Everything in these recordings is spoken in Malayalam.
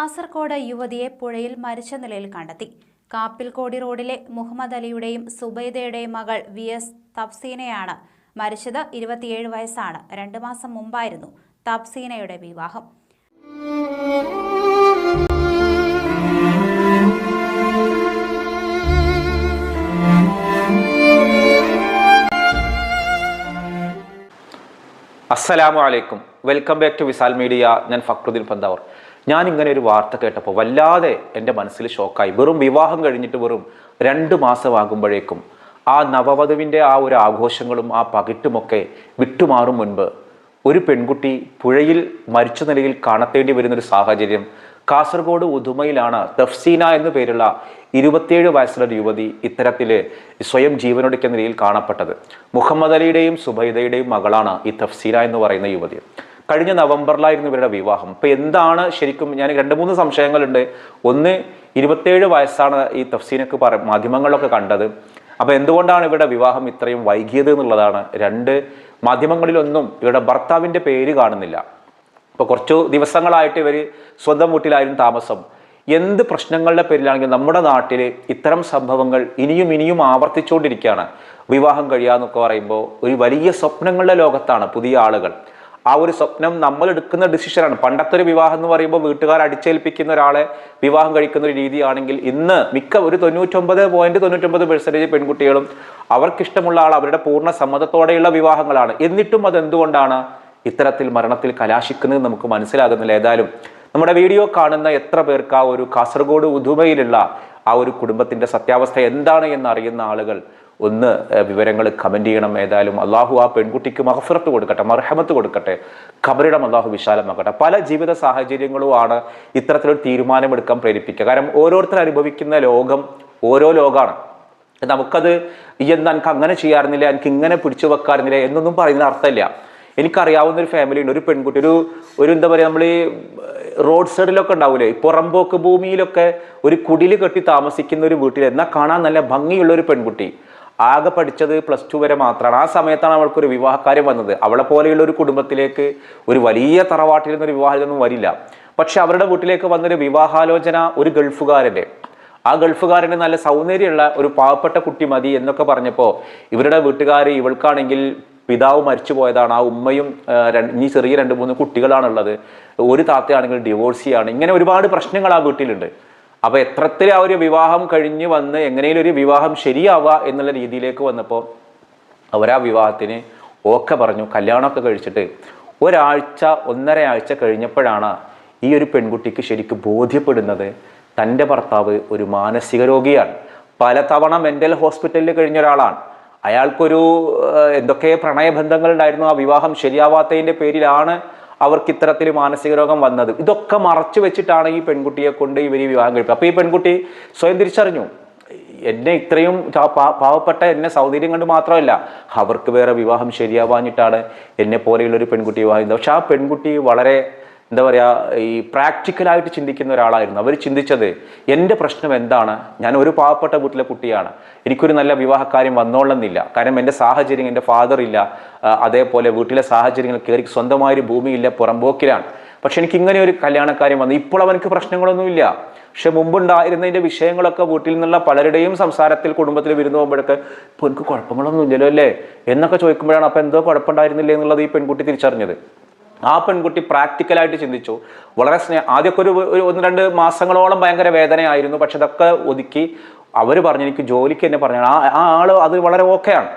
കാസർഗോഡ് യുവതിയെ പുഴയിൽ മരിച്ച നിലയിൽ കണ്ടെത്തി. കാപ്പിൽകോടി റോഡിലെ മുഹമ്മദ് അലിയുടെയും സുബൈദയുടെയും മകൾ വി. എസ്. തഫ്സീനയാണ് മരിച്ചത്. ഇരുപത്തിയേഴ് വയസ്സാണ്. രണ്ട് മാസം മുമ്പായിരുന്നു തഫ്സീനയുടെ വിവാഹം. അസ്സലാമു അലൈക്കും. Welcome back to Visal media. ഞാൻ ഫക്രുദ്ദീൻ പന്താവർ. ഞാൻ ഇങ്ങനെ ഒരു വാർത്ത കേട്ടപ്പോൾ വല്ലാതെ എന്റെ മനസ്സിൽ ഷോക്കായി. വെറും വിവാഹം കഴിഞ്ഞിട്ട് വെറും രണ്ട് മാസമാകുമ്പോഴേക്കും ആ നവവധുവിന്റെ ആ ഒരു ആഘോഷങ്ങളും ആ പകിട്ടുമൊക്കെ വിട്ടുമാറും മുൻപ് ഒരു പെൺകുട്ടി പുഴയിൽ മരിച്ച നിലയിൽ കാണത്തേണ്ടി വരുന്നൊരു സാഹചര്യം. കാസർഗോഡ് ഉദുമയിലാണ് തഫ്സീന എന്ന പേരുള്ള ഇരുപത്തിയേഴ് വയസ്സുള്ള യുവതി ഇത്തരത്തിൽ സ്വയം ജീവനൊടുക്കുന്ന നിലയിൽ കാണപ്പെട്ടത്. മുഹമ്മദ് അലിയുടെയും സുബൈദയുടെയും മകളാണ് ഈ തഫ്സീന എന്ന് പറയുന്ന യുവതി. കഴിഞ്ഞ നവംബറിലായിരുന്നു ഇവരുടെ വിവാഹം. അപ്പോൾ എന്താണ് ശരിക്കും ഞാൻ രണ്ട് മൂന്ന് സംശയങ്ങളുണ്ട്. ഒന്ന് ഇരുപത്തേഴ് വയസ്സാണ് ഈ തഫ്സീനൊക്കെ പറ മാധ്യമങ്ങളിലൊക്കെ കണ്ടത്. അപ്പോൾ എന്തുകൊണ്ടാണ് ഇവരുടെ വിവാഹം ഇത്രയും വൈകിയത് എന്നുള്ളതാണ്. രണ്ട് മാധ്യമങ്ങളിലൊന്നും ഇവരുടെ ഭർത്താവിന്റെ പേര് കാണുന്നില്ല. ഇപ്പോൾ കുറച്ചു ദിവസങ്ങളായിട്ട് ഇവർ സ്വന്തം വീട്ടിലായിരുന്നു താമസം. എന്ത് പ്രശ്നങ്ങളുടെ പേരിലാണെങ്കിലും നമ്മുടെ നാട്ടിൽ ഇത്തരം സംഭവങ്ങൾ ഇനിയും ഇനിയും ആവർത്തിച്ചുകൊണ്ടിരിക്കുകയാണ്. വിവാഹം കഴിയാന്നൊക്കെ പറയുമ്പോൾ ഒരു വലിയ സ്വപ്നങ്ങളുടെ ലോകത്താണ് പുതിയ ആളുകൾ. ആ ഒരു സ്വപ്നം നമ്മൾ എടുക്കുന്ന ഡിസിഷനാണ് പണ്ടത്തെ ഒരു വിവാഹം എന്ന് പറയുമ്പോൾ വീട്ടുകാർ അടിച്ചേൽപ്പിക്കുന്ന ഒരാളെ വിവാഹം കഴിക്കുന്ന ഒരു രീതിയാണെങ്കിൽ ഇന്ന് മിക്ക ഒരു തൊണ്ണൂറ്റൊമ്പത് പോയിന്റ് തൊണ്ണൂറ്റൊമ്പത് പെർസെന്റേജ് പെൺകുട്ടികളും അവർക്കിഷ്ടമുള്ള ആൾ അവരുടെ പൂർണ സമ്മതത്തോടെയുള്ള വിവാഹങ്ങളാണ്. എന്നിട്ടും അതെന്തുകൊണ്ടാണ് ഇത്തരത്തിൽ മരണത്തിൽ കലാശിക്കുന്നത് നമുക്ക് മനസ്സിലാകുന്നില്ല. ഏതായാലും നമ്മുടെ വീഡിയോ കാണുന്ന എത്ര പേർക്ക് ആ ഒരു കാസർഗോഡ് ഉദുമയിലുള്ള ആ ഒരു കുടുംബത്തിന്റെ സത്യാവസ്ഥ എന്താണ് എന്നറിയുന്ന ആളുകൾ ഒന്ന് വിവരങ്ങൾ കമന്റ് ചെയ്യണം. ഏതായാലും അള്ളാഹു ആ പെൺകുട്ടിക്ക് മഹഫിറത്ത് കൊടുക്കട്ടെ മർഹമത്ത് കൊടുക്കട്ടെ ഖബറിടം അള്ളാഹു വിശാലമാക്കട്ടെ. പല ജീവിത സാഹചര്യങ്ങളുമാണ് ഇത്തരത്തിലൊരു തീരുമാനമെടുക്കാൻ പ്രേരിപ്പിക്കുക. കാരണം ഓരോരുത്തർ അനുഭവിക്കുന്ന ലോകം ഓരോ ലോകമാണ് നമുക്കത് എന്താ എനിക്ക് അങ്ങനെ ചെയ്യാറുന്നില്ല എനിക്ക് ഇങ്ങനെ പിടിച്ചു വെക്കാറുന്നില്ല എന്നൊന്നും പറയുന്ന അർത്ഥമില്ല. എനിക്കറിയാവുന്ന ഒരു ഫാമിലി ഉണ്ട് ഒരു പെൺകുട്ടി ഒരു ഒരു എന്താ പറയുക നമ്മൾ ഈ റോഡ് സൈഡിലൊക്കെ ഉണ്ടാവില്ലേ പുറമ്പോക്ക് ഭൂമിയിലൊക്കെ ഒരു കുടിൽ കെട്ടി താമസിക്കുന്ന ഒരു വീട്ടിൽ എന്നാൽ കാണാൻ നല്ല ഭംഗിയുള്ള ഒരു പെൺകുട്ടി. ആകെ പഠിച്ചത് പ്ലസ് ടു വരെ മാത്രമാണ് ആ സമയത്താണ് അവൾക്കൊരു വിവാഹക്കാര്യം വന്നത്. അവളെ പോലെയുള്ള ഒരു കുടുംബത്തിലേക്ക് ഒരു വലിയ തറവാട്ടിൽ നിന്നൊരു വിവാഹത്തിലൊന്നും വരില്ല. പക്ഷെ അവരുടെ വീട്ടിലേക്ക് വന്നൊരു വിവാഹാലോചന ഒരു ഗൾഫുകാരന്റെ. ആ ഗൾഫുകാരന് നല്ല സൗന്ദര്യമുള്ള ഒരു പാവപ്പെട്ട കുട്ടി മതി എന്നൊക്കെ പറഞ്ഞപ്പോൾ ഇവരുടെ വീട്ടുകാർ ഇവൾക്കാണെങ്കിൽ പിതാവ് മരിച്ചു പോയതാണ്. ആ ഉമ്മയും ഇനി ചെറിയ രണ്ട് മൂന്ന് കുട്ടികളാണുള്ളത്. ഒരു താത്തയാണെങ്കിൽ ഡിവോഴ്സിയാണ് ഇങ്ങനെ ഒരുപാട് പ്രശ്നങ്ങൾ ആ വീട്ടിലുണ്ട്. അപ്പൊ എത്രത്തിൽ ആ ഒരു വിവാഹം കഴിഞ്ഞ് വന്ന് എങ്ങനെയും ഒരു വിവാഹം ശരിയാവുക എന്നുള്ള രീതിയിലേക്ക് വന്നപ്പോൾ അവരാ വിവാഹത്തിന് ഓക്കെ പറഞ്ഞു കല്യാണമൊക്കെ കഴിച്ചിട്ട്. ഒരാഴ്ച ഒന്നര ആഴ്ച കഴിഞ്ഞപ്പോഴാണ് ഈ ഒരു പെൺകുട്ടിക്ക് ശരിക്കും ബോധ്യപ്പെടുന്നത് തന്റെ ഭർത്താവ് ഒരു മാനസിക രോഗിയാണ്. പലതവണ മെന്റൽ ഹോസ്പിറ്റലിൽ കഴിഞ്ഞ ഒരാളാണ്. അയാൾക്കൊരു എന്തൊക്കെ പ്രണയബന്ധങ്ങൾ ഉണ്ടായിരുന്നു ആ വിവാഹം ശരിയാവാത്തതിന്റെ പേരിലാണ് അവർക്ക് ഇത്തരത്തിൽ മാനസിക രോഗം വന്നത്. ഇതൊക്കെ മറച്ചു വെച്ചിട്ടാണ് ഈ പെൺകുട്ടിയെ കൊണ്ട് ഇവർ വിവാഹം കഴിക്കുക അപ്പോൾ ഈ പെൺകുട്ടി സ്വയം തിരിച്ചറിഞ്ഞു. എന്നെ ഇത്രയും പാവപ്പെട്ട എന്നെ സൗന്ദര്യം കണ്ട് മാത്രമല്ല അവർക്ക് വേറെ വിവാഹം ശരിയാവാഞ്ഞിട്ടാണ് എന്നെ പോലെയുള്ളൊരു പെൺകുട്ടി വിവാഹം പക്ഷെ ആ പെൺകുട്ടി വളരെ എന്താ പറയുക ഈ പ്രാക്ടിക്കലായിട്ട് ചിന്തിക്കുന്ന ഒരാളായിരുന്നു. അവർ ചിന്തിച്ചത് എന്റെ പ്രശ്നം എന്താണ്? ഞാൻ ഒരു പാവപ്പെട്ട വീട്ടിലെ കുട്ടിയാണ്. എനിക്കൊരു നല്ല വിവാഹക്കാര്യം വന്നോളന്നില്ല. കാരണം എന്റെ സാഹചര്യം എന്റെ ഫാദർ ഇല്ല. അതേപോലെ വീട്ടിലെ സാഹചര്യങ്ങൾ കയറി സ്വന്തമായൊരു ഭൂമിയില്ല പുറമ്പോക്കിലാണ് പക്ഷെ എനിക്ക് ഇങ്ങനെ ഒരു കല്യാണക്കാര്യം വന്നു. ഇപ്പോൾ അവനക്ക് പ്രശ്നങ്ങളൊന്നുമില്ല. പക്ഷെ മുമ്പുണ്ടായിരുന്നതിന്റെ വിഷയങ്ങളൊക്കെ വീട്ടിൽ നിന്നുള്ള പലരുടെയും സംസാരത്തിൽ കുടുംബത്തിൽ വിരുന്ന് പോകുമ്പോഴൊക്കെ ഇപ്പോൾ എനിക്ക് കുഴപ്പങ്ങളൊന്നും ഇല്ലല്ലോ അല്ലേ? എന്നൊക്കെ ചോദിക്കുമ്പോഴാണ് അപ്പോൾ എന്തോ കുഴപ്പമുണ്ടായിരുന്നില്ലേ എന്നുള്ളത് ഈ പെൺകുട്ടി തിരിച്ചറിഞ്ഞത്. ആ പെൺകുട്ടി പ്രാക്ടിക്കലായിട്ട് ചിന്തിച്ചു. വളരെ സ്നേഹം ആദ്യമൊക്കെ ഒരു ഒരു ഒന്ന് രണ്ട് മാസങ്ങളോളം ഭയങ്കര വേദനയായിരുന്നു. പക്ഷെ അതൊക്കെ ഒതുക്കി അവർ പറഞ്ഞു എനിക്ക് ജോലിക്ക് തന്നെ പറഞ്ഞു ആ ആ ആൾ അത് വളരെ ഓക്കെയാണ്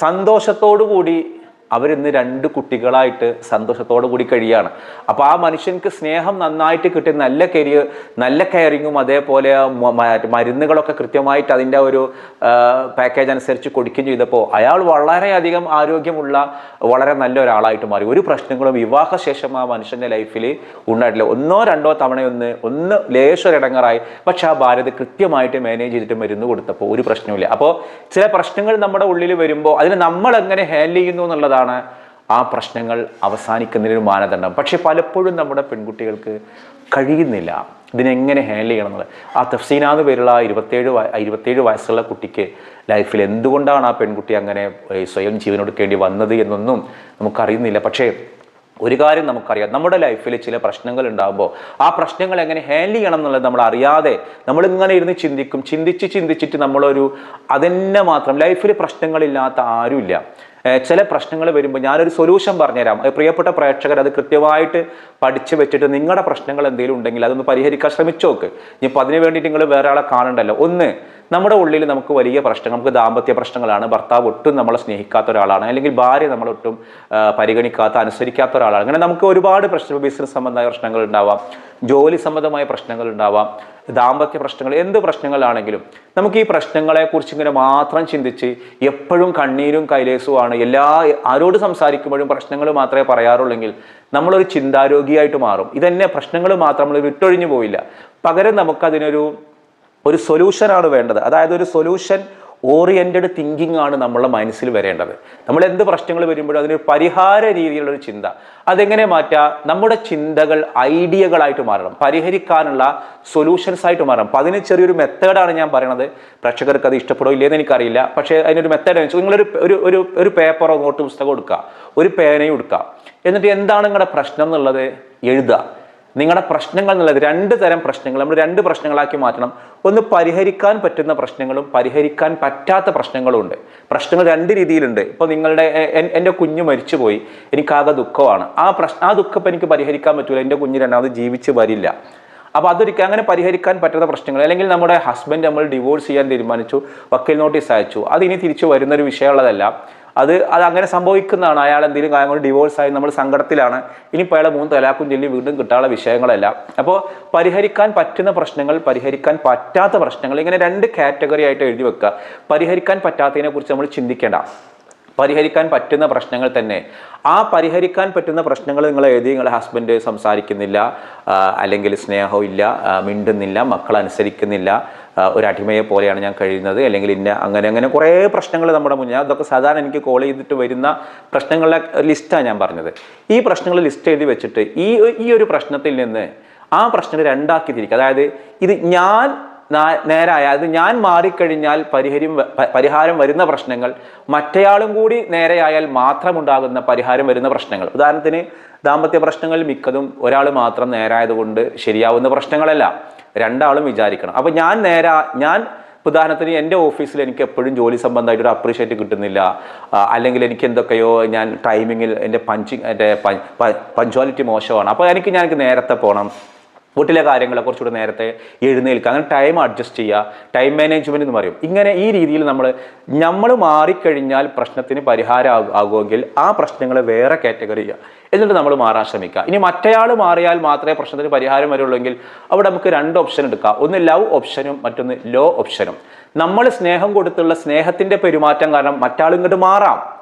സന്തോഷത്തോടു കൂടി അവരിന്ന് രണ്ട് കുട്ടികളായിട്ട് സന്തോഷത്തോടു കൂടി കഴിയാണ്. അപ്പോൾ ആ മനുഷ്യൻക്ക് സ്നേഹം നന്നായിട്ട് കിട്ടി നല്ല കരിയർ നല്ല കെയറിങ്ങും അതേപോലെ മരുന്നുകളൊക്കെ കൃത്യമായിട്ട് അതിന്റെ ഒരു പാക്കേജ് അനുസരിച്ച് കൊടുക്കുകയും ചെയ്തപ്പോൾ അയാൾ വളരെയധികം ആരോഗ്യമുള്ള വളരെ നല്ല ഒരാളായിട്ട് മാറി. ഒരു പ്രശ്നങ്ങളും വിവാഹശേഷം ആ മനുഷ്യന്റെ ലൈഫിൽ ഉണ്ടായിട്ടില്ല. ഒന്നോ രണ്ടോ തവണയൊന്ന് ഒന്ന് ലേശൊരിടങ്ങറായി. പക്ഷെ ആ ഭാര്യ കൃത്യമായിട്ട് മാനേജ് ചെയ്തിട്ട് മരുന്ന് കൊടുത്തപ്പോൾ ഒരു പ്രശ്നമില്ല അപ്പോൾ ചില പ്രശ്നങ്ങൾ നമ്മുടെ ഉള്ളിൽ വരുമ്പോൾ അതിന് നമ്മൾ എങ്ങനെ ഹാൻഡിൽ ചെയ്യുന്നു എന്നുള്ളതാണ് എന്താണ് ആ പ്രശ്നങ്ങൾ അവസാനിക്കുന്നതിനൊരു മാനദണ്ഡം. പക്ഷെ പലപ്പോഴും നമ്മുടെ പെൺകുട്ടികൾക്ക് കഴിയുന്നില്ല. ഇതിനെങ്ങനെ ഹാൻഡിൽ ചെയ്യണം എന്നുള്ളത്. ആ തഫ്സീന എന്ന് പേരുള്ള ഇരുപത്തേഴ് ഇരുപത്തേഴ് വയസ്സുള്ള കുട്ടിക്ക് ലൈഫിൽ എന്തുകൊണ്ടാണ് ആ പെൺകുട്ടി അങ്ങനെ സ്വയം ജീവനൊടുക്കേണ്ടി വന്നത് എന്നൊന്നും നമുക്കറിയുന്നില്ല. പക്ഷേ ഒരു കാര്യം നമുക്കറിയാം. നമ്മുടെ ലൈഫിൽ ചില പ്രശ്നങ്ങൾ ഉണ്ടാകുമ്പോൾ ആ പ്രശ്നങ്ങൾ എങ്ങനെ ഹാൻഡിൽ ചെയ്യണം എന്നുള്ളത് നമ്മൾ അറിയാതെ നമ്മളിങ്ങനെ ഇരുന്ന് ചിന്തിക്കും. ചിന്തിച്ച് ചിന്തിച്ചിട്ട് നമ്മളൊരു അതെന്നെ മാത്രം. ലൈഫിൽ പ്രശ്നങ്ങളില്ലാത്ത ആരുമില്ല. ചില പ്രശ്നങ്ങൾ വരുമ്പോൾ ഞാനൊരു സൊല്യൂഷൻ പറഞ്ഞുതരാം. പ്രിയപ്പെട്ട പ്രേക്ഷകർ അത് കൃത്യമായിട്ട് പഠിച്ചു വെച്ചിട്ട് നിങ്ങളുടെ പ്രശ്നങ്ങൾ എന്തെങ്കിലും ഉണ്ടെങ്കിൽ അതൊന്ന് പരിഹരിക്കാൻ ശ്രമിച്ചു നോക്ക്. ഇനിയിപ്പോൾ അതിന് വേണ്ടിയിട്ട് നിങ്ങൾ വേറെ ആളെ കാണണ്ടല്ലോ. ഒന്ന് നമ്മുടെ ഉള്ളിൽ നമുക്ക് വലിയ പ്രശ്നം നമുക്ക് ദാമ്പത്യ പ്രശ്നങ്ങളാണ്. ഭർത്താവ് ഒട്ടും നമ്മളെ സ്നേഹിക്കാത്ത ഒരാളാണ്. അല്ലെങ്കിൽ ഭാര്യ നമ്മളൊട്ടും പരിഗണിക്കാത്ത അനുസരിക്കാത്ത ഒരാളാണ്. അങ്ങനെ നമുക്ക് ഒരുപാട് പ്രശ്നങ്ങൾ ബിസിനസ് സംബന്ധമായ പ്രശ്നങ്ങൾ ഉണ്ടാവാം. ജോലി സംബന്ധമായ പ്രശ്നങ്ങൾ ഉണ്ടാവാം. ദാമ്പത്യ പ്രശ്നങ്ങൾ എന്ത് പ്രശ്നങ്ങളാണെങ്കിലും നമുക്ക് ഈ പ്രശ്നങ്ങളെ കുറിച്ച് ഇങ്ങനെ മാത്രം ചിന്തിച്ച് എപ്പോഴും കണ്ണീരും കൈലേസുമാണ് എല്ലാ ആരോട് സംസാരിക്കുമ്പോഴും പ്രശ്നങ്ങൾ മാത്രമേ പറയാറുള്ളെങ്കിൽ നമ്മളൊരു ചിന്താരോഗിയായിട്ട് മാറും. ഇതന്നെ പ്രശ്നങ്ങൾ മാത്രം നമ്മൾ വിട്ടൊഴിഞ്ഞു പോയില്ല. പകരം നമുക്കതിനൊരു ഒരു സൊല്യൂഷനാണ് വേണ്ടത്. അതായത് ഒരു സൊല്യൂഷൻ ഓറിയന്റഡ് തിങ്കിങ് ആണ് നമ്മളുടെ മനസ്സിൽ വരേണ്ടത്. നമ്മൾ എന്ത് പ്രശ്നങ്ങൾ വരുമ്പോഴും അതിനൊരു പരിഹാര രീതിയിലുള്ളൊരു ചിന്ത. അതെങ്ങനെ മാറ്റുക നമ്മുടെ ചിന്തകൾ ഐഡിയകളായിട്ട് മാറണം. പരിഹരിക്കാനുള്ള സൊല്യൂഷൻസ് ആയിട്ട് മാറണം. അപ്പം അതിന് ചെറിയൊരു മെത്തേഡാണ് ഞാൻ പറയണത്. പ്രേക്ഷകർക്ക് അത് ഇഷ്ടപ്പെടോ ഇല്ലേന്ന് എനിക്കറിയില്ല. പക്ഷേ അതിനൊരു മെത്തേഡ് നിങ്ങളൊരു ഒരു ഒരു ഒരു പേപ്പറോ നോട്ട് പുസ്തകം എടുക്കുക ഒരു പേനയും എടുക്കുക എന്നിട്ട് എന്താണ് നിങ്ങളുടെ പ്രശ്നം എന്നുള്ളത്? എഴുതുക നിങ്ങളുടെ പ്രശ്നങ്ങൾ എന്നുള്ളത് രണ്ട് തരം പ്രശ്നങ്ങൾ നമ്മൾ രണ്ട് പ്രശ്നങ്ങളാക്കി മാറ്റണം. ഒന്ന് പരിഹരിക്കാൻ പറ്റുന്ന പ്രശ്നങ്ങളും പരിഹരിക്കാൻ പറ്റാത്ത പ്രശ്നങ്ങളും ഉണ്ട്. പ്രശ്നങ്ങൾ രണ്ട് രീതിയിലുണ്ട്. ഇപ്പോൾ നിങ്ങളുടെ എന്റെ കുഞ്ഞ് മരിച്ചുപോയി. എനിക്കാകെ ദുഃഖമാണ്. ആ പ്രശ്നം ആ ദുഃഖം എനിക്ക് പരിഹരിക്കാൻ പറ്റില്ല എന്റെ കുഞ്ഞ് രണ്ടാമത് ജീവിച്ച് വരില്ല. അപ്പോൾ അതൊരിക്കലും അങ്ങനെ പരിഹരിക്കാൻ പറ്റാത്ത പ്രശ്നങ്ങൾ. അല്ലെങ്കിൽ നമ്മുടെ ഹസ്ബൻഡ് നമ്മൾ ഡിവോഴ്സ് ചെയ്യാൻ തീരുമാനിച്ചു വക്കീൽ നോട്ടീസ് അയച്ചു. അത് ഇനി തിരിച്ചു വരുന്നൊരു വിഷയമുള്ളതല്ല. അത് അത് അങ്ങനെ സംഭവിക്കുന്നതാണ്. അയാൾ എന്തെങ്കിലും കാര്യം കൊണ്ട് ഡിവോഴ്സ് ആയി നമ്മൾ സങ്കടത്തിലാണ്. ഇനിയിപ്പോൾ അയാളെ മൂന്ന് തലാക്കും ചൊല്ലി വീണ്ടും കിട്ടാനുള്ള വിഷയങ്ങളല്ല. അപ്പോൾ പരിഹരിക്കാൻ പറ്റുന്ന പ്രശ്നങ്ങൾ പരിഹരിക്കാൻ പറ്റാത്ത പ്രശ്നങ്ങൾ ഇങ്ങനെ രണ്ട് കാറ്റഗറി ആയിട്ട് എഴുതി വെക്കുക. പരിഹരിക്കാൻ പറ്റാത്തതിനെ കുറിച്ച് നമ്മൾ ചിന്തിക്കേണ്ട. പരിഹരിക്കാൻ പറ്റുന്ന പ്രശ്നങ്ങൾ തന്നെ. ആ പരിഹരിക്കാൻ പറ്റുന്ന പ്രശ്നങ്ങൾ നിങ്ങൾ എഴുതി നിങ്ങളുടെ ഹസ്ബൻഡ് സംസാരിക്കുന്നില്ല അല്ലെങ്കിൽ സ്നേഹവും ഇല്ല മിണ്ടുന്നില്ല മക്കൾ അനുസരിക്കുന്നില്ല ഒരു അടിമയെ പോലെയാണ് ഞാൻ കഴിയുന്നത് അല്ലെങ്കിൽ ഇന്ന അങ്ങനെ അങ്ങനെ കുറേ പ്രശ്നങ്ങൾ നമ്മുടെ മുന്നിൽ. അതൊക്കെ സാധാരണ എനിക്ക് കോൾ ചെയ്തിട്ട് വരുന്ന പ്രശ്നങ്ങളുടെ ലിസ്റ്റാണ് ഞാൻ പറഞ്ഞത്. ഈ പ്രശ്നങ്ങൾ ലിസ്റ്റ് എഴുതി വെച്ചിട്ട് ഈ ഈ ഒരു പ്രശ്നത്തിൽ നിന്ന് ആ പ്രശ്നങ്ങൾ രണ്ടാക്കി തിരിക്കുക അതായത് ഇത് ഞാൻ നേരായ. അത് ഞാൻ മാറിക്കഴിഞ്ഞാൽ പരിഹരം പരിഹാരം വരുന്ന പ്രശ്നങ്ങൾ മറ്റേയാളും കൂടി നേരെയായാൽ മാത്രം ഉണ്ടാകുന്ന പരിഹാരം വരുന്ന പ്രശ്നങ്ങൾ. ഉദാഹരണത്തിന് ദാമ്പത്യ പ്രശ്നങ്ങൾ മിക്കതും ഒരാൾ മാത്രം നേരായതുകൊണ്ട് ശരിയാവുന്ന പ്രശ്നങ്ങളല്ല. രണ്ടാളും വിചാരിക്കണം. അപ്പോൾ ഞാൻ നേരാ ഞാൻ ഉദാഹരണത്തിന് എന്റെ ഓഫീസിൽ എനിക്ക് എപ്പോഴും ജോലി സംബന്ധമായിട്ട് ഒരു അപ്രീഷിയേറ്റ് കിട്ടുന്നില്ല. അല്ലെങ്കിൽ എനിക്ക് എന്തൊക്കെയോ ഞാൻ ടൈമിങ്ങിൽ എന്റെ പഞ്ചിങ് എന്റെ പഞ്ച്വാലിറ്റി മോശമാണ്. അപ്പോൾ എനിക്ക് ഞാൻ നേരത്തെ പോകണം വീട്ടിലെ കാര്യങ്ങളെ കുറച്ചുകൂടെ നേരത്തെ എഴുന്നേൽക്കുക അങ്ങനെ ടൈം അഡ്ജസ്റ്റ് ചെയ്യുക ടൈം മാനേജ്മെന്റ് എന്ന് പറയും. ഇങ്ങനെ ഈ രീതിയിൽ നമ്മൾ നമ്മൾ മാറിക്കഴിഞ്ഞാൽ പ്രശ്നത്തിന് പരിഹാരം ആകു- ആകുമെങ്കിൽ ആ പ്രശ്നങ്ങളെ വേറെ കാറ്റഗറി ചെയ്യുക. എന്നിട്ട് നമ്മൾ മാറാൻ ശ്രമിക്കുക. ഇനി മറ്റേയാൾ മാറിയാൽ മാത്രമേ പ്രശ്നത്തിന് പരിഹാരം വരുള്ളൂ അവിടെ നമുക്ക് രണ്ട് ഓപ്ഷൻ എടുക്കാം. ഒന്ന് ലവ് ഓപ്ഷനും മറ്റൊന്ന് ലോ ഓപ്ഷനും നമ്മൾ സ്നേഹം കൊടുത്തുള്ള സ്നേഹത്തിന്റെ പെരുമാറ്റം കാരണം മറ്റാൾ ഇങ്ങോട്ട് മാറാം.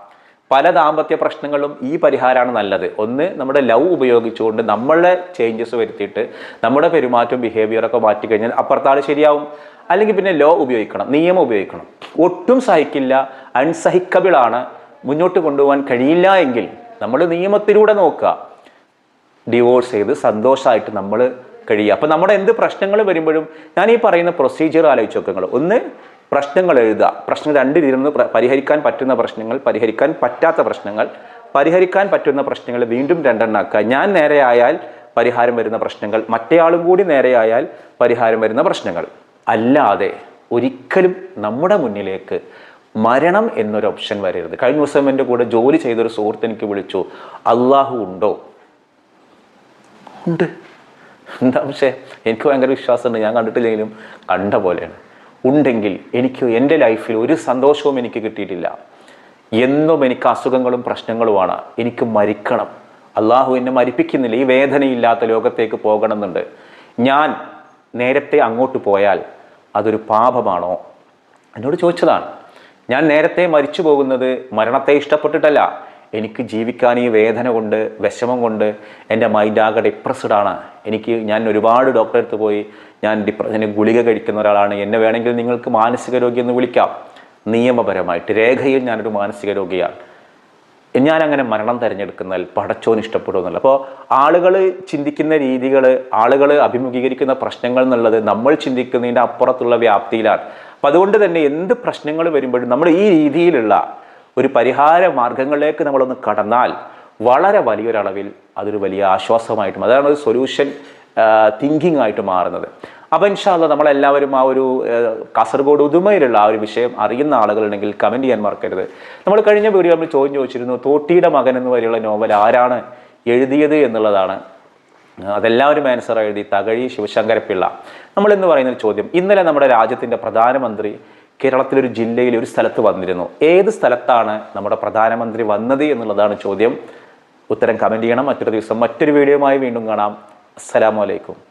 പല ദാമ്പത്യ പ്രശ്നങ്ങളും ഈ പരിഹാരമാണ് നല്ലത്. ഒന്ന് നമ്മുടെ ലവ് ഉപയോഗിച്ചുകൊണ്ട് നമ്മളെ ചേഞ്ചസ് വരുത്തിയിട്ട് നമ്മുടെ പെരുമാറ്റവും ബിഹേവിയറൊക്കെ മാറ്റി കഴിഞ്ഞാൽ അപ്പുറത്താൾ ശരിയാവും. അല്ലെങ്കിൽ പിന്നെ ലോ ഉപയോഗിക്കണം നിയമം ഉപയോഗിക്കണം. ഒട്ടും സഹിക്കില്ല അൺസഹിക്കബിളാണ് മുന്നോട്ട് കൊണ്ടുപോകാൻ കഴിയില്ല എങ്കിൽ നമ്മൾ നിയമത്തിലൂടെ നോക്കുക. ഡിവോഴ്സ് ചെയ്ത് സന്തോഷമായിട്ട് നമ്മൾ കഴിയുക. അപ്പം നമ്മുടെ എന്ത് പ്രശ്നങ്ങൾ വരുമ്പോഴും ഞാൻ ഈ പറയുന്ന പ്രൊസീജിയർ ആലോചിച്ച് നോക്കുക ഒന്ന് പ്രശ്നങ്ങൾ എഴുതുക. പ്രശ്നം രണ്ട് രീതിയിൽ നിന്ന് പരിഹരിക്കാൻ പറ്റുന്ന പ്രശ്നങ്ങൾ പരിഹരിക്കാൻ പറ്റാത്ത പ്രശ്നങ്ങൾ പരിഹരിക്കാൻ പറ്റുന്ന പ്രശ്നങ്ങൾ വീണ്ടും രണ്ടെണ്ണാക്കുക. ഞാൻ നേരെയായാൽ പരിഹാരം വരുന്ന പ്രശ്നങ്ങൾ മറ്റേയാളും കൂടി നേരെയായാൽ പരിഹാരം വരുന്ന പ്രശ്നങ്ങൾ. അല്ലാതെ ഒരിക്കലും നമ്മുടെ മുന്നിലേക്ക് മരണം എന്നൊരു ഓപ്ഷൻ വരരുത്. കഴിഞ്ഞ ദിവസം എന്റെ കൂടെ ജോലി ചെയ്തൊരു സുഹൃത്ത് എനിക്ക് വിളിച്ചു. അള്ളാഹു ഉണ്ടോ? ഉണ്ട്. എന്താ പക്ഷേ? എനിക്ക് ഭയങ്കര വിശ്വാസമുണ്ട്. ഞാൻ കണ്ടിട്ടില്ലെങ്കിലും കണ്ട പോലെയാണ്. ഉണ്ടെങ്കിൽ എനിക്ക് എന്റെ ലൈഫിൽ ഒരു സന്തോഷവും എനിക്ക് കിട്ടിയിട്ടില്ല. എന്നും എനിക്ക് അസുഖങ്ങളും പ്രശ്നങ്ങളുമാണ്. എനിക്ക് മരിക്കണം. അള്ളാഹു എന്നെ മരിപ്പിക്കുന്നില്ല. ഈ വേദനയില്ലാത്ത ലോകത്തേക്ക് പോകണമെന്നുണ്ട്. ഞാൻ നേരത്തെ അങ്ങോട്ട് പോയാൽ അതൊരു പാപമാണോ? എന്നോട് ചോദിച്ചതാണ്. ഞാൻ നേരത്തെ മരിച്ചു പോകുന്നത് മരണത്തെ ഇഷ്ടപ്പെട്ടിട്ടല്ല. എനിക്ക് ജീവിക്കാൻ ഈ വേദന കൊണ്ട് വിഷമം കൊണ്ട് എന്റെ മൈൻഡ് ആകെ ആണ്. എനിക്ക് ഞാൻ ഒരുപാട് ഡോക്ടറെ അടുത്ത് പോയി ഞാൻ ഡിപ്രഷന് ഗുളിക കഴിക്കുന്ന ഒരാളാണ്. എന്നെ വേണമെങ്കിൽ നിങ്ങൾക്ക് മാനസിക രോഗി എന്ന് വിളിക്കാം. നിയമപരമായിട്ട് രേഖയിൽ ഞാനൊരു മാനസിക രോഗിയാണ്. ഞാൻ അങ്ങനെ മരണം തിരഞ്ഞെടുക്കുന്നതിൽ പടച്ചോൻ ഇഷ്ടപ്പെടുമെന്നല്ല. അപ്പോൾ ആളുകൾ ചിന്തിക്കുന്ന രീതികൾ ആളുകൾ അഭിമുഖീകരിക്കുന്ന പ്രശ്നങ്ങൾ എന്നുള്ളത് നമ്മൾ ചിന്തിക്കുന്നതിന്റെ അപ്പുറത്തുള്ള വ്യാപ്തിയിലാണ്. അപ്പം അതുകൊണ്ട് തന്നെ എന്ത് പ്രശ്നങ്ങൾ വരുമ്പോഴും നമ്മൾ ഈ രീതിയിലുള്ള ഒരു പരിഹാര മാർഗങ്ങളിലേക്ക് നമ്മളൊന്ന് കടന്നാൽ വളരെ വലിയൊരളവിൽ അതൊരു വലിയ ആശ്വാസമായിട്ടും അതാണ് ഒരു സൊല്യൂഷൻ തിങ്കിങ് ആയിട്ട് മാറുന്നത്. അപ്പോൾ ഇൻഷാല്ല നമ്മളെല്ലാവരും ആ ഒരു കാസർഗോഡ് ഉദുമയിലുള്ള ആ ഒരു വിഷയം അറിയുന്ന ആളുകളുണ്ടെങ്കിൽ കമന്റ് ചെയ്യാൻ മറക്കരുത്. നമ്മൾ കഴിഞ്ഞ വീഡിയോ നമ്മൾ ചോദ്യം ചോദിച്ചിരുന്നു തോട്ടിയുടെ മകൻ എന്ന് വരെയുള്ള നോവൽ ആരാണ് എഴുതിയത് എന്നുള്ളതാണ്. അതെല്ലാവരും ആൻസർ എഴുതി തകഴി ശിവശങ്കരപ്പിള്ള. നമ്മൾ എന്ന് പറയുന്ന ചോദ്യം ഇന്നലെ നമ്മുടെ രാജ്യത്തിന്റെ പ്രധാനമന്ത്രി കേരളത്തിലൊരു ജില്ലയിൽ ഒരു സ്ഥലത്ത് വന്നിരുന്നു. ഏത് സ്ഥലത്താണ് നമ്മുടെ പ്രധാനമന്ത്രി വന്നത് എന്നുള്ളതാണ് ചോദ്യം. ഉത്തരം കമന്റ് ചെയ്യണം. മറ്റൊരു ദിവസം മറ്റൊരു വീഡിയോയുമായി വീണ്ടും കാണാം. അസ്സലാമു അലൈക്കും.